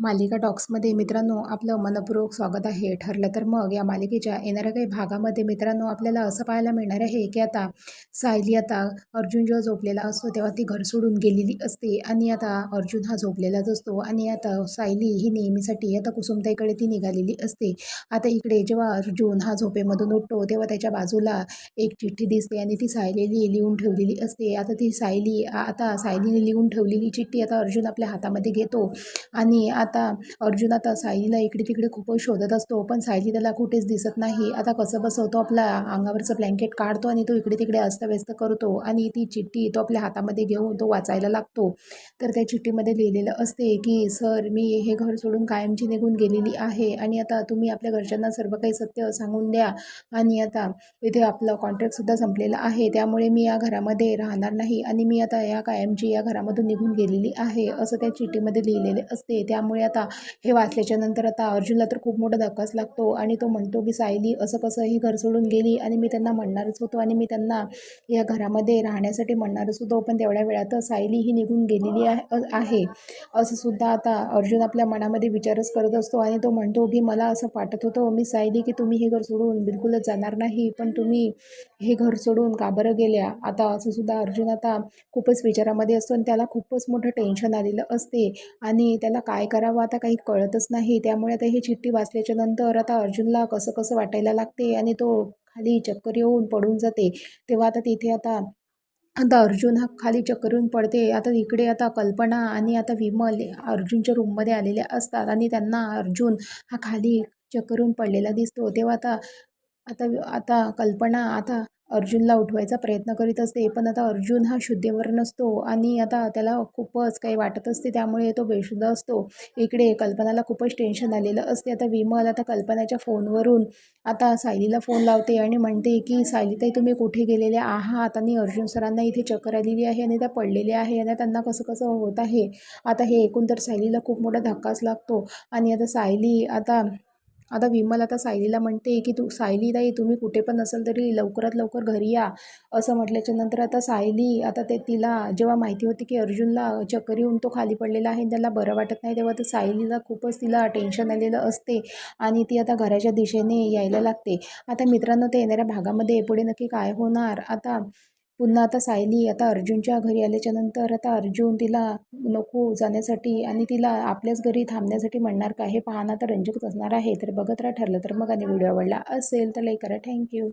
मालिका टॉक्समध्ये मित्रांनो आपलं मनपूर्वक स्वागत आहे. ठरलं तर मग या मालिकेच्या येणाऱ्या काही भागामध्ये मित्रांनो आपल्याला असं पाहायला मिळणार आहे की आता सायली आता अर्जुन जेव्हा झोपलेला असतो तेव्हा ती घर सोडून गेलेली असते आणि आता अर्जुन हा झोपलेलाच असतो आणि आता सायली ही नेहमीसाठी आता कुसुमताईकडे ती निघालेली असते. आता इकडे जेव्हा अर्जुन हा झोपेमधून उठतो तेव्हा त्याच्या बाजूला एक चिठ्ठी दिसते आणि ती सायलीने लिहून ठेवलेली असते. आता ती सायली आता सायलीने लिहून ठेवलेली चिठ्ठी आता अर्जुन आपल्या हातामध्ये घेतो आणि आता आता अर्जुन आता सायलीला इकडे तिकडे खूपच शोधत असतो पण सायली त्याला कुठेच दिसत नाही. आता कसं बसं तो आपला अंगावरचं ब्लँकेट काढतो आणि तो इकडे तिकडे अस्तव्यस्त करतो आणि ती चिठ्ठी तो आपल्या हातामध्ये घेऊन तो वाचायला लागतो. तर त्या चिठ्ठीमध्ये लिहिलेलं असते की सर मी हे घर सोडून कायमची निघून गेलेली आहे आणि आता तुम्ही आपल्या घरच्यांना सर्व काही सत्य सांगून द्या आणि आता इथे आपलं कॉन्ट्रॅक्टसुद्धा संपलेलं आहे. त्यामुळे मी या घरामध्ये राहणार नाही आणि मी आता या कायमची या घरामधून निघून गेलेली आहे असं त्या चिठ्ठीमध्ये लिहिलेले असते. त्यामुळे आता हे वाचल्याच्या नंतर आता अर्जुनला तर खूप मोठा धक्काच लागतो आणि तो म्हणतो की सायली असं कसं ही घर सोडून गेली? आणि मी त्यांना म्हणणारच होतो आणि मी त्यांना या घरामध्ये राहण्यासाठी म्हणणारच होतो. पण तेवढ्या वेळात सायली ही निघून गेलेली आहे असं सुद्धा आता अर्जुन आपल्या मनामध्ये विचारच करत असतो आणि तो म्हणतो की मला असं वाटत होतं मी सायली की तुम्ही हे घर सोडून बिलकुलच जाणार नाही पण तुम्ही हे घर सोडून का बरं गेल्या? आता असं सुद्धा अर्जुन आता खूपच विचारामध्ये असतो आणि त्याला खूपच मोठं टेन्शन आलेलं असते. आणि त्याला काय करावं आता काही कळतच नाही. त्यामुळे आता ही चिठ्ठी वाचल्याच्या नंतर आता अर्जुनला कसं कसं वाटायला लागते आणि तो खाली चक्कर येऊन पडून जाते. तेव्हा आता तिथे आता आता अर्जुन हा खाली चक्करून पडते. आता इकडे आता कल्पना आणि आता विमल अर्जुनच्या रूममध्ये आलेले असतात आणि त्यांना अर्जुन हा खाली चक्करून पडलेला दिसतो. तेव्हा आता आता आता कल्पना आता अर्जुनला उठवायचा प्रयत्न करीत असते पण आता अर्जुन हा शुद्धेवर नसतो आणि आता त्याला खूपच काही वाटत असते त्यामुळे तो बेशुद्ध असतो. इकडे कल्पनाला खूपच टेन्शन आलेलं असते. आता विमल आता कल्पनाच्या फोनवरून आता सायलीला फोन लावते आणि म्हणते की सायलीताई तुम्ही कुठे गेलेले आहात? आणि अर्जुन सरांना इथे चक्कर आलेली आहे आणि त्या पडलेल्या आहे आणि त्यांना कसं कसं होत आहे. आता हे एकूण तर सायलीला खूप मोठा धक्काच लागतो. आणि आता सायली आता आता विमल आता सायलीला म्हणते की तू सायली ताई तुम्ही कुठे पण असाल तरी लवकरात लवकर घरी या असं म्हटल्याच्या नंतर आता सायली आता ते तिला जेव्हा माहिती होती की अर्जुनला चक्कर येऊन तो खाली पडलेला आहे त्याला बरं वाटत नाही तेव्हा तर सायलीला खूपच तिला टेन्शन आलेलं असते आणि ती आता घराच्या दिशेने यायला लागते. आता मित्रांनो ते येणाऱ्या भागामध्ये पुढे नक्की काय होणार? आता पुन्हा आता सायली आता अर्जुनच्या घरी आल्याच्यानंतर आता अर्जुन तिला नको जाण्यासाठी आणि तिला आपल्याच घरी थांबण्यासाठी म्हणणार का हे पाहणं तर रंजकच असणार आहे. तर बघत राहा ठरलं तर मग आणि व्हिडिओ आवडला असेल तर लाईक करा. थँक्यू